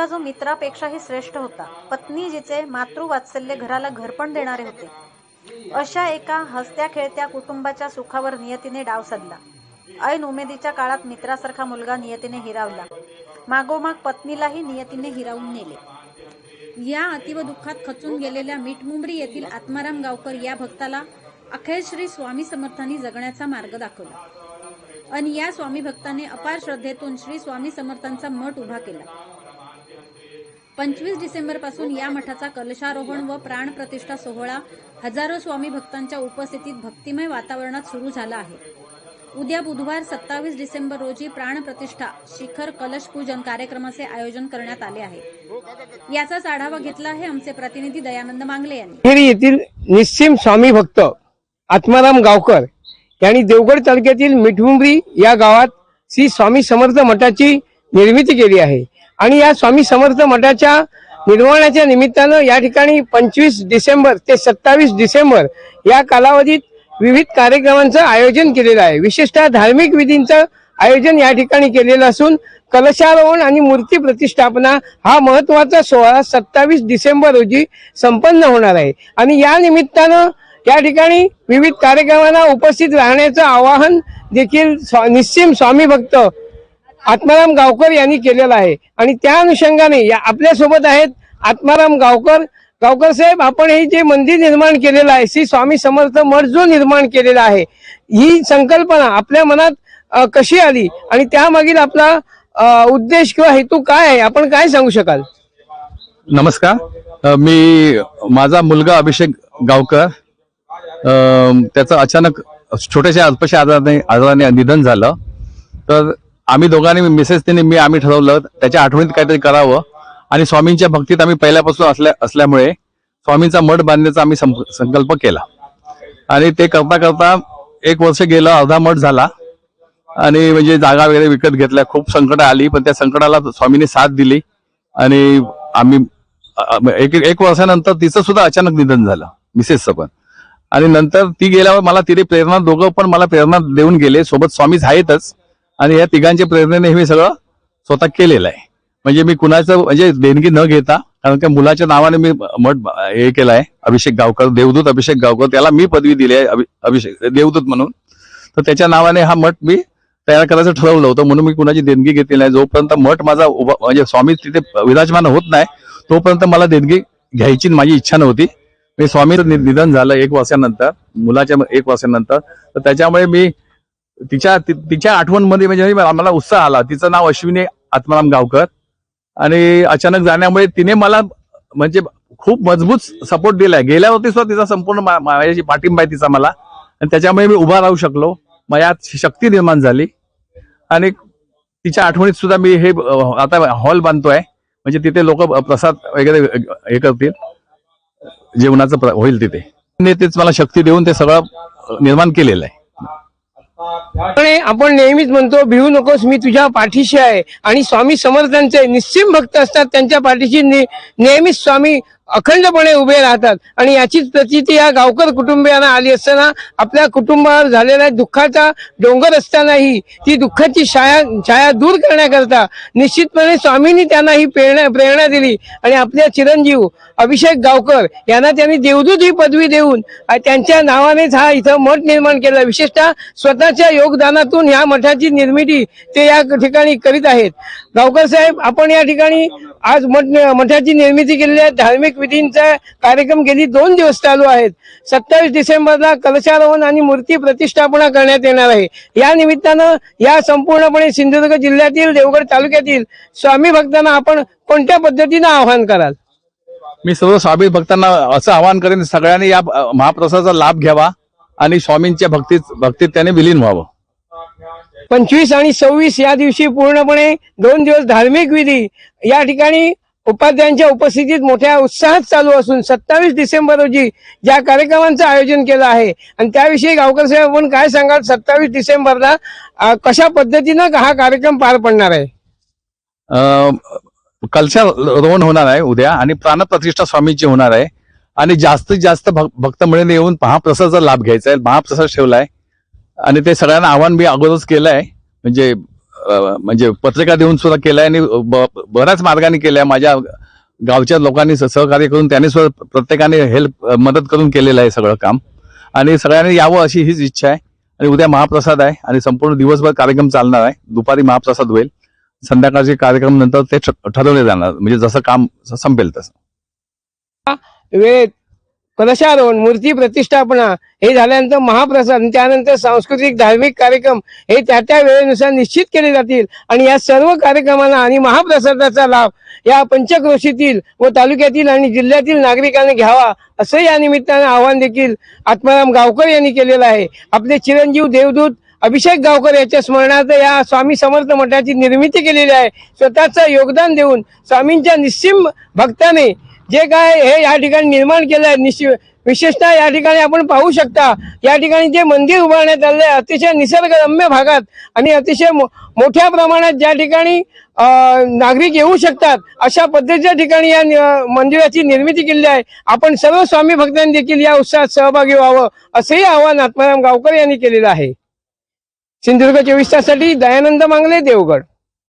मुलगा जो मित्रापेक्षाही श्रेष्ठ होता. पत्नी जिचे मातृवात्सल्य घराला घरपण देणारे होते. अशा एका हसत्या खेळत्या कुटुंबाच्या सुखावर नियतीने डाव साधला ऐन उमेदीच्या काळात मित्रासारखा मुलगा नियतीने हिरावला. मागोमाग पत्नीलाही नियतीने हिरावून नेले. या अतीव दुःखात खचून गेलेल्या मिठमुंबरी येथील आत्माराम गावकर या भक्ताला अखेर श्री स्वामी समर्थांनी जगण्याचा मार्ग दाखवला. आणि या स्वामी भक्ताने अपार श्रद्धेतून श्री स्वामी समर्थांचा मठ उभा केला. पंचवीस डिसेंबरपासून या मठाचा कलशारोहण व प्राणप्रतिष्ठा सोहळा हजारो स्वामी भक्तांच्या उपस्थितीत भक्तिमय वातावरणात सुरू झाला आहे. उद्या बुधवार सत्तावीस डिसेंबर रोजी प्राणप्रतिष्ठा शिखर कलश पूजन कार्यक्रमाचे आयोजन करण्यात आले आहे. याचाच आढावा घेतला आहे आमचे प्रतिनिधी दयानंद मांगले यांनी. येथील निस्सिम स्वामी भक्त आत्माराम गावकर यांनी देवगड तालुक्यातील मिठमुंबरी या गावात श्री स्वामी समर्थ मठाची निर्मिती केली आहे. आणि या स्वामी समर्थ मठाच्या निर्माणाच्या निमित्तानं या ठिकाणी पंचवीस डिसेंबर ते सत्तावीस डिसेंबर या कालावधीत विविध कार्यक्रमांचं आयोजन केलेलं आहे. विशेषतः धार्मिक विधींचं आयोजन या ठिकाणी केलेलं असून कलशारोहण आणि मूर्ती प्रतिष्ठापना हा महत्त्वाचा सोहळा सत्तावीस डिसेंबर रोजी संपन्न होणार आहे. आणि या निमित्तानं या ठिकाणी विविध कार्यक्रमांना उपस्थित राहण्याचं आवाहन देखील स्वा- निस्सिम स्वामी भक्त आत्माराम गावकर यांनी केलेला आहे. आणि त्या अनुषंगाने या आपल्यासोबत आहेत आत्माराम गावकर. गावकर साहेब आपण हे जे मंदिर निर्माण केलेलं आहे श्री स्वामी समर्थ मठ जो निर्माण केलेला आहे ही संकल्पना आपल्या मनात कशी आली? आणि त्यामागील आपला उद्देश किंवा हेतू काय आहे? आपण काय सांगू शकाल? नमस्कार. मी माझा मुलगा अभिषेक गावकर. त्याचं अचानक छोट्याशा अल्पशा आजाराने आजाराने निधन झालं. तर आम्ही दोघांनी मिसेस तिने मी आम्ही ठरवलं त्याच्या आठवणीत काहीतरी करावं. आणि स्वामींच्या भक्तीत आम्ही पहिल्यापासून असल्या असल्यामुळे स्वामींचा मठ बांधण्याचा आम्ही संकल्प केला. आणि ते करता करता एक वर्ष गेलं अर्धा मठ झाला. आणि म्हणजे जागा वगैरे विकत घेतल्या. खूप संकट आली पण त्या संकटाला स्वामीने साथ दिली. आणि आम्ही एक एक वर्षानंतर तिचं सुद्धा अचानक निधन झालं मिसेसचं पण. आणि नंतर ती गेल्यावर मला तिथे प्रेरणा दोघं पण मला प्रेरणा देऊन गेले. सोबत स्वामीच आहेतच. आणि या तिघांच्या प्रेरणेने हे मी सगळं स्वतः केलेलं आहे. म्हणजे मी कुणाचं म्हणजे देणगी न घेता कारण त्या मुलाच्या नावाने मी मठ हे केलं आहे अभिषेक गावकर देवदूत अभिषेक गावकर त्याला मी पदवी दिली आहे अभि- अभिषेक देवदूत म्हणून. तर त्याच्या नावाने हा मठ मी तयार करायचं ठरवलं होतं म्हणून मी कुणाची देणगी घेतली नाही. जोपर्यंत मठ माझा उभा म्हणजे स्वामी तिथे विराजमान होत नाही तोपर्यंत मला देणगी घ्यायची माझी इच्छा नव्हती. मी स्वामीचं नि- निधन झालं एक वर्षानंतर मुलाच्या एक वर्षानंतर. तर त्याच्यामुळे मी तिच्या ति- तिच्या आठवणमध्ये म्हणजे मला उत्साह आला. तिचं नाव अश्विनी आत्माराम गावकर. आणि अचानक जाण्यामुळे तिने मला म्हणजे खूप मजबूत सपोर्ट दिलाय. गेल्यावरती सुद्धा तिचा संपूर्ण मा- माझ्याशी पाठिंबा आहे तिचा मला. आणि त्याच्यामुळे मी उभा राहू शकलो. माझ्यात शक्ती निर्माण झाली. आणि तिच्या आठवणीत सुद्धा मी हे आता हॉल बांधतोय. म्हणजे तिथे लोक प्रसाद वगैरे हे करतील. जेवणाचं प्र- होईल तिथे. नेतेच तेच मला शक्ती देऊन ते सगळं निर्माण केलेलं आहे. आपण नेहमीच म्हणतो भिवू नकोस मी तुझ्या पाठीशी आहे. आणि स्वामी समर्थांचे निश्चिम भक्त असतात त्यांच्या पाठीशी नेहमीच स्वामी अखंडपणे उभे राहतात. आणि याचीच प्रचिती या गावकर कुटुंबियांना आली असताना आपल्या कुटुंबावर झालेल्या दुःखाचा डोंगर असतानाही ती दुःखाची छाया छाया दूर करण्याकरता निश्चितपणे स्वामींनी त्यांना ही प्रेरणा प्रेरणा दिली. आणि आपल्या चिरंजीव अभिषेक गावकर यांना त्यांनी देवदूत ही पदवी देऊन त्यांच्या नावानेच हा इथं मठ निर्माण केला. विशेषतः स्वतःच्या योगदानातून या मठाची निर्मिती ते या ठिकाणी करीत आहेत. गावकर साहेब आपण या ठिकाणी आज मठ मठाची निर्मिती केलेली आहे. धार्मिक विधींचा कार्यक्रम गेली दोन दिवस चालू आहेत. सत्तावीस डिसेंबरला कलशारोहण आणि मूर्ती प्रतिष्ठापना करण्यात येणार आहे. या निमित्तानं या संपूर्णपणे सिंधुदुर्ग जिल्ह्यातील देवगड तालुक्यातील स्वामी भक्तांना आपण कोणत्या पद्धतीनं आवाहन कराल? मी सर्व स्वामी भक्तांना असं आवाहन करेन सगळ्यांनी या महाप्रसादाचा लाभ घ्यावा आणि स्वामींच्या भक्तीत भक्तीत त्याने विलीन व्हावं. पंचवीस आणि सव्वीस या दिवशी पूर्णपणे दोन दिवस धार्मिक विधी. या ठिकाणी उपाध्यायांच्या उपस्थितीत मोठ्या उत्साहात चालू असून सत्तावीस डिसेंबर रोजी ज्या कार्यक्रमांचं आयोजन केलं आहे आणि त्याविषयी गावकर साहेब आपण काय सांगाल? सत्तावीस डिसेंबरला कशा पद्धतीनं हा कार्यक्रम पार पडणार आहे? अ, कलशा रोवण होणार आहे उद्या आणि प्राणप्रतिष्ठा स्वामीची होणार आहे. आणि जास्तीत जास्त भक्त मिळून येऊन महाप्रसादाचा लाभ घ्यायचा आहे. महाप्रसाद ठेवलाय. आणि ते सगळ्यांना आव्हान मी अगोदरच केलं आहे म्हणजे म्हणजे पत्रिका देऊन सुद्धा केलं आहे आणि बऱ्याच मार्गाने केलं आहे माझ्या गावच्या लोकांनी सहकार्य करून त्यांनी सुद्धा प्रत्येकाने हेल्प मदत करून केलेलं आहे सगळं काम. आणि सगळ्यांनी यावं अशी हीच इच्छा आहे. आणि उद्या महाप्रसाद आहे आणि संपूर्ण दिवसभर कार्यक्रम चालणार आहे. दुपारी महाप्रसाद होईल. संध्याकाळचे कार्यक्रम नंतर ते ठ- ठरवले जाणार. म्हणजे जसं काम संपेल तसं. वेळेत प्रसारोहण मूर्ती प्रतिष्ठापना हे झाल्यानंतर महाप्रसाद त्यानंतर सांस्कृतिक धार्मिक कार्यक्रम हे त्या त्या वेळेनुसार निश्चित केले जातील. आणि या सर्व कार्यक्रमांना आणि महाप्रसादाचा लाभ या पंचक्रोशीतील व तालुक्यातील आणि जिल्ह्यातील नागरिकांनी घ्यावा असं या निमित्तानं आवाहन देखील आत्माराम गावकर यांनी केलेलं आहे. आपले चिरंजीव देवदूत अभिषेक गावकर याच्या स्मरणार्थ या स्वामी समर्थ मठाची निर्मिती केलेली आहे. स्वतःचं योगदान देऊन स्वामींच्या निस्सिम भक्ताने जे काय हे या ठिकाणी निर्माण केलं आहे निश्चित विशेषतः या ठिकाणी आपण पाहू शकता या ठिकाणी जे मंदिर उभारण्यात आले आहे, अतिशय निसर्गरम्य भागात आणि अतिशय मो- मोठ्या प्रमाणात ज्या ठिकाणी नागरिक येऊ शकतात अशा पद्धतीच्या ठिकाणी या मंदिराची निर्मिती केली आहे. आपण सर्व स्वामी भक्तांनी देखील या उत्साहात सहभागी व्हावं असंही आवाहन आत्माराम गावकर यांनी केलेलं आहे. सिंधुदुर्ग चोवीस ताससाठी दयानंद मांगले देवगड.